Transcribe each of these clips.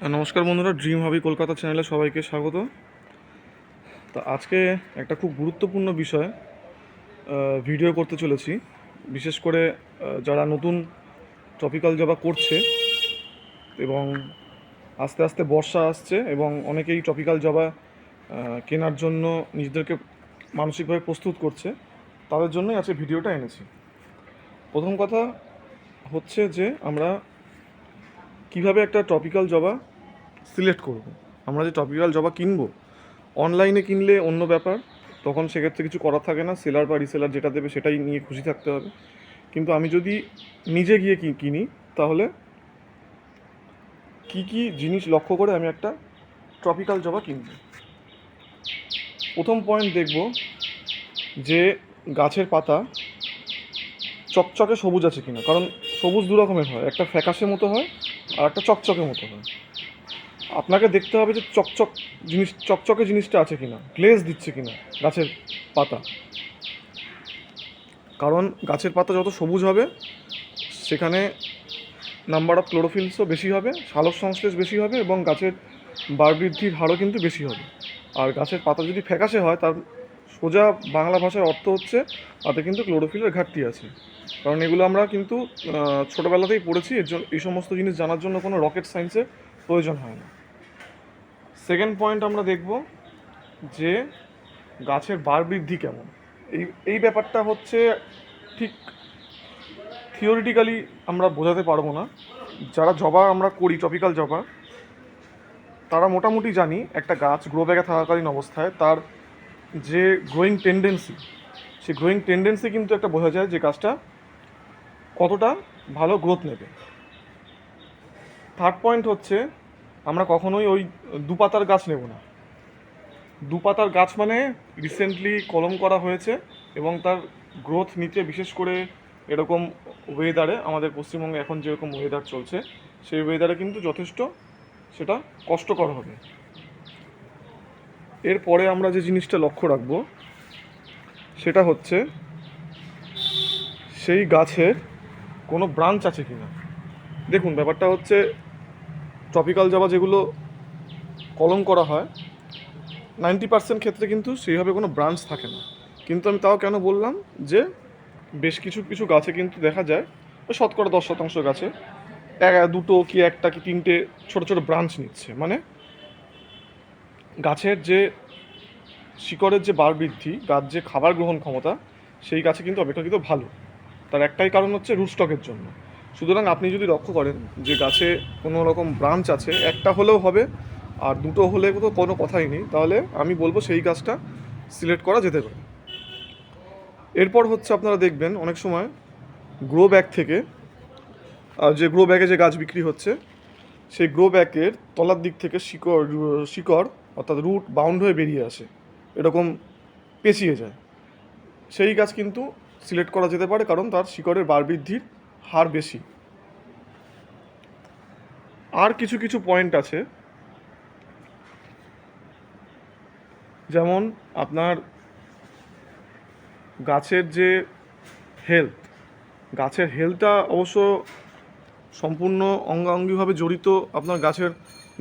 নমস্কার বন্ধুরা ড্রিম হবি কলকাতা চ্যানেলে সবাইকে স্বাগত। তো আজকে একটা খুব গুরুত্বপূর্ণ বিষয় ভিডিও করতে চলেছি। বিশেষ করে যারা নতুন টপিক্যাল জবা করছে এবং আস্তে আস্তে বর্ষা আসছে এবং অনেকেই ট্রপিক্যাল জবা কেনার জন্য নিজেদেরকে মানসিকভাবে প্রস্তুত করছে, তাদের জন্যই আজকে ভিডিওটা এনেছি। প্রথম কথা হচ্ছে যে, আমরা কীভাবে একটা টপিক্যাল জবা সিলেক্ট করব? আমরা যে টপিক্যাল জবা কিনবো অনলাইনে কিনলে অন্য ব্যাপার, তখন সেক্ষেত্রে কিছু করার থাকে না সেলার বা রিসেলার যেটা দেবে সেটাই নিয়ে খুশি থাকতে হবে। কিন্তু আমি যদি নিজে গিয়ে কিনি, তাহলে কি কি জিনিস লক্ষ্য করে আমি একটা ট্রপিক্যাল জবা কিনব? প্রথম পয়েন্ট দেখব যে গাছের পাতা চকচকে সবুজ আছে কিনা? কারণ সবুজ দু রকমের হয়। একটা ফ্যাকাশে মতো হয় আর একটা চকচকে মতো হয়। আপনাকে দেখতে হবে যে চকচক জিনিস, চকচকে জিনিসটা আছে কিনা, গ্লেজ দিচ্ছে কিনা গাছের পাতা। কারণ গাছের পাতা যত সবুজ হবে, সেখানে নাম্বার অফ ক্লোরোফিলসও বেশি হবে, সালোক সংশ্লেষ বেশি হবে এবং গাছের বার বৃদ্ধির হারও কিন্তু বেশি হবে। আর গাছের পাতা যদি ফ্যাকাশে হয়, তার সোজা বাংলা ভাষার অর্থ হচ্ছে, তাতে কিন্তু ক্লোরোফিলের ঘাটতি আছে। কারণ এগুলো আমরা কিন্তু ছোটোবেলাতেই পড়েছি, এর জন্য এই সমস্ত জিনিস জানার জন্য কোনো রকেট সায়েন্সের প্রয়োজন হয় না। সেকেন্ড পয়েন্ট আমরা দেখব যে গাছের বার বৃদ্ধি কেমন। এই এই ব্যাপারটা হচ্ছে ঠিক থিওরিটিক্যালি আমরা বোঝাতে পারব না। যারা জবা আমরা করি টপিক্যাল জবা, তারা মোটামুটি জানি একটা গাছ গ্রো ব্যাগে থাকাকালীন অবস্থায় তার যে গ্রোয়িং টেন্ডেন্সি সেই গ্রোয়িং টেন্ডেন্সি কিন্তু একটা বোঝা যায় যে গাছটা কতটা ভালো গ্রোথ নেবে। থার্ড পয়েন্ট হচ্ছে, আমরা কখনোই ওই দুপাতার গাছ নেব না। দুপাতার গাছ মানে রিসেন্টলি কলম করা হয়েছে এবং তার গ্রোথ নিতে বিশেষ করে এরকম ওয়েদারে আমাদের পশ্চিমবঙ্গে এখন যেরকম ওয়েদার চলছে, সেই ওয়েদারে কিন্তু যথেষ্ট সেটা কষ্টকর হবে। এরপরে আমরা যে জিনিসটা লক্ষ্য রাখব, সেটা হচ্ছে সেই গাছের কোনো ব্রাঞ্চ আছে কিনা। দেখুন, ব্যাপারটা হচ্ছে ট্রপিক্যাল জবা যেগুলো কলম করা হয় নাইনটি পার্সেন্ট ক্ষেত্রে কিন্তু সেইভাবে কোনো ব্রাঞ্চ থাকে না। কিন্তু আমি তাও কেন বললাম যে বেশ কিছু কিছু গাছে কিন্তু দেখা যায়, শতকরা দশ শতাংশ গাছে, এক, দুটো কি একটা, কি তিনটে ছোট ছোট ব্রাঞ্চ নিচ্ছে। মানে গাছের যে শিকড়ের যে বার বৃদ্ধি, গাছ যে খাবার গ্রহণ ক্ষমতা, সেই গাছে কিন্তু অপেক্ষাকৃত ভালো। তার একটাই কারণ হচ্ছে রুটস্টকের জন্য। সুতরাং আপনি যদি লক্ষ্য করেন যে গাছে কোনো রকম ব্রাঞ্চ আছে, একটা হলেও হবে, আর দুটো হলে তো কোনো কথাই নেই, তাহলে আমি বলব সেই গাছটা সিলেক্ট করা যেতে পারে। এরপর হচ্ছে আপনারা দেখবেন অনেক সময় গ্রো ব্যাগ থেকে যে গ্রো ব্যাগে যে গাছ বিক্রি হচ্ছে, সেই গ্রো ব্যাগের তলার দিক থেকে শিকড় শিকড় অর্থাৎ রুট বাউন্ড হয়ে বেরিয়ে আসে, এরকম পেঁচিয়ে যায়। সেই গাছ কিন্তু সিলেক্ট করা যেতে পারে কারণ তার শিকড়ের বার বৃদ্ধির হার বেশি। আর কিছু কিছু পয়েন্ট আছে, যেমন আপনার গাছের যে হেলথ গাছের হেলথটা অবশ্য সম্পূর্ণ অঙ্গাঙ্গিভাবে জড়িত আপনার গাছের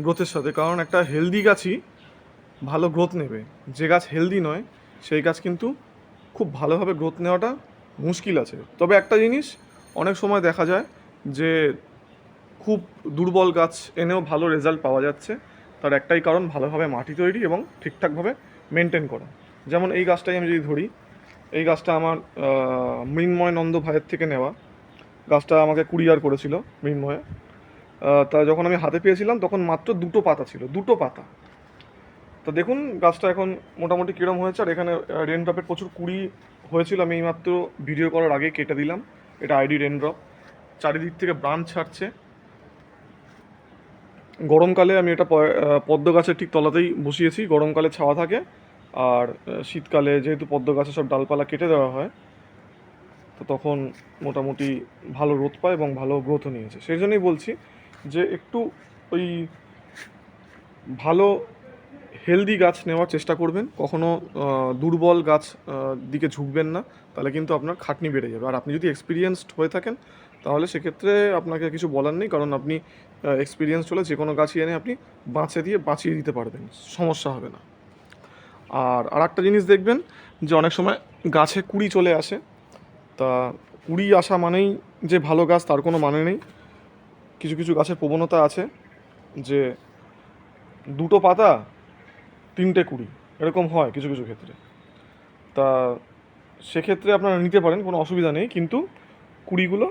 গ্রোথের সাথে। কারণ একটা হেলদি গাছই ভালো গ্রোথ নেবে। যে গাছ হেলদি নয়, সেই গাছ কিন্তু খুব ভালোভাবে গ্রোথ নেওয়াটা মুশকিল আছে। তবে একটা জিনিস, অনেক সময় দেখা যায় যে খুব দুর্বল গাছ এনেও ভালো রেজাল্ট পাওয়া যাচ্ছে। তার একটাই কারণ, ভালোভাবে মাটি তৈরি এবং ঠিকঠাকভাবে মেনটেন করা। যেমন এই গাছটাই আমি যদি ধরি, এই গাছটা আমার মৃন্ময় নন্দ ভাইয়ের থেকে নেওয়া। গাছটা আমাকে কুরিয়ার করেছিল মৃন্ময়ে। তা যখন আমি হাতে পেয়েছিলাম, তখন মাত্র দুটো পাতা ছিল, দুটো পাতা। তো দেখুন, গাছটা এখন মোটামুটি কিরম হয়েছে, আর এখানে রেনড্রপের প্রচুর কুড়ি হয়েছিল। আমি এইমাত্র ভিডিও করার আগে কেটে দিলাম। এটা আইডি রেনড্রপ চারিদিক থেকে ব্রাঞ্চ ছাড়ছে। গরমকালে আমি এটা পদ্ম গাছের ঠিক তলাতেই বসিয়েছি। গরমকালে ছাওয়া থাকে। আর শীতকালে যেহেতু পদ্ম গাছে সব ডালপালা কেটে দেওয়া হয়, তো তখন মোটামুটি ভালো রোদ পায় এবং ভালো গ্রোথও নিয়েছে। সেই জন্যই বলছি যে, একটু ওই ভালো হেলদি গাছ নেওয়ার চেষ্টা করবেন। কখনো আহ, দুর্বল গাছ দিকে ঝুঁকবেন না। তাহলে কিন্তু আপনার খাটনি বেড়ে যাবে। আর আপনি যদি এক্সপিরিয়েন্সড হয়ে থাকেন তাহলে সেক্ষেত্রে আপনাকে কিছু বলার নেই। কারণ আপনি এক্সপিরিয়েন্স চলে যে কোনো গাছই এনে আপনি বাঁচে দিয়ে বাঁচিয়ে দিতে পারবেন। সমস্যা হবে না। আর আর একটা জিনিস দেখবেন যে অনেক সময় গাছে কুড়ি চলে আসে। তা কুড়ি আসা মানেই যে ভালো গাছ তার কোনো মানে নেই। কিছু কিছু গাছের প্রবণতা আছে যে দুটো পাতা তিনটে কুড়ি, এরকম হয় কিছু কিছু ক্ষেত্রে। তা সেক্ষেত্রে আপনারা নিতে পারেন, কোনো অসুবিধা নেই, কিন্তু কুড়িগুলো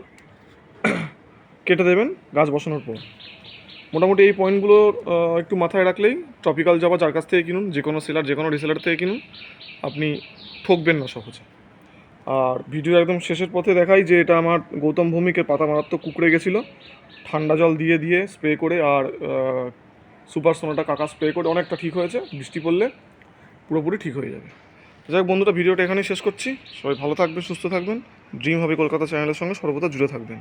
কেটে দেবেন গাছ বসানোর পর। মোটামুটি এই পয়েন্টগুলো একটু মাথায় রাখলেই টপিক্যাল যাওয়া যার কাছ থেকে কিনুন যে কোনো সেলার যে কোনো রিসেলার থেকে কিনুন, আপনি ঠকবেন না সহজে। আর ভিডিও একদম শেষের পথে দেখাই যে এটা আমার গৌতম ভৌমিকের পাতা মারাত্মক কুকড়ে গেছিল। ঠান্ডা জল দিয়ে দিয়ে স্প্রে করে আর সুপার সোনাটা কাকা স্প্রে করে অনেকটা ঠিক হয়েছে, বৃষ্টি পড়লে পুরোপুরি ঠিক হয়ে যাবে। যাই হোক বন্ধুরা, ভিডিওটা এখানেই শেষ করছি। সবাই ভালো থাকবেন, সুস্থ থাকবেন। ড্রিম হবে কলকাতা চ্যানেলের সঙ্গে, সর্বদা জুড়ে থাকবেন।